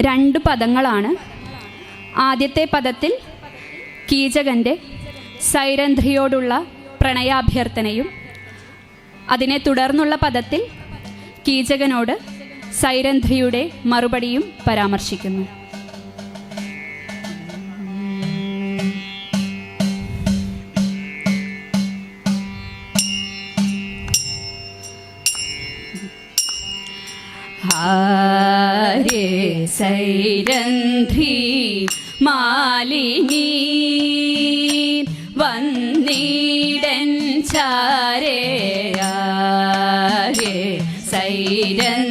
രണ്ട് പദങ്ങളാണ്. ആദ്യത്തെ പദത്തിൽ കീചകന്റെ സൈരന്ധ്രിയോടുള്ള പ്രണയാഭ്യർത്ഥനയും അതിനെ തുടർന്നുള്ള പദത്തിൽ കീചകനോട് സൈരന്ധ്രിയുടെ മറുപടിയും പരാമർശിക്കുന്നു. ഹാരേ സൈരന്ധ്രി മാലിനി വന്നിടൻ ചാരേ സൈരന്ധ്രി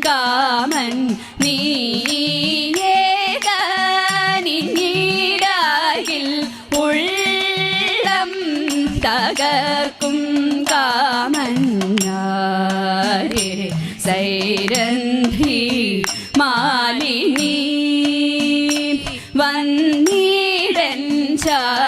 காமன் நீ தகர்க்கும் காமன்னாரே சைரந்தி மாலினி வந்தீடன் சார்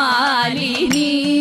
மாலினி.